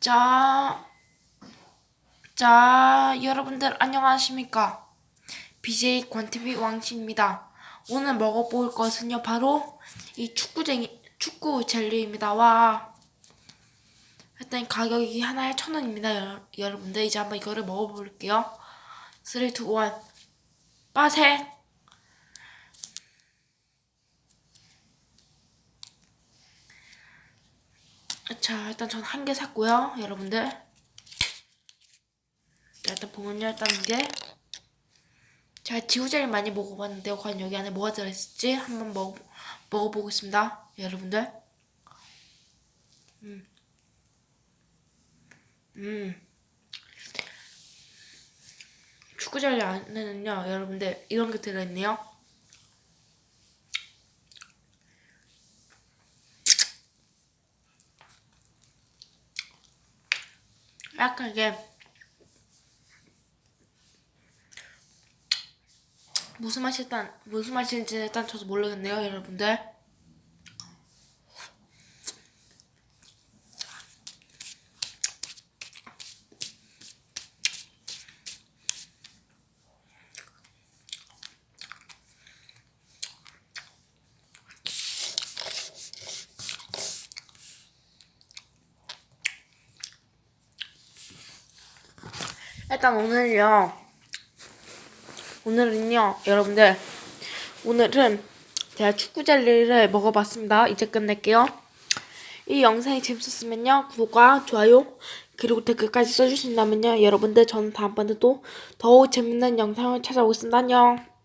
자, 자, 여러분들 안녕하십니까? BJ 권TV 왕씨입니다. 오늘 먹어볼 것은요, 바로 이 축구쟁이, 축구 젤리입니다. 와. 일단 가격이 하나에 천 원입니다, 여- 여러분들. 이제 한번 이거를 먹어볼게요. 3, 2, 1. 빠세! 자, 일단 전 한 개 샀고요, 여러분들. 자, 일단 보면요, 일단 이게. 제가 지우젤리 많이 먹어봤는데요. 과연 여기 안에 뭐가 들어있을지 한번 먹어, 먹어보겠습니다, 여러분들. 음. 음. 축구젤리 안에는요, 여러분들, 이런 게 들어있네요. 약간 이게 무슨 맛이 일단 무슨 맛인지 일단 저도 모르겠네요, 여러분들. 일단 오늘요. 오늘은요, 여러분들. 오늘은 제가 축구 젤리를 먹어봤습니다. 이제 끝낼게요. 이 영상이 재밌었으면요, 구독과 좋아요, 그리고 댓글까지 써주신다면요, 여러분들 저는 다음번에 또 더욱 재밌는 영상을 찾아오겠습니다. 안녕.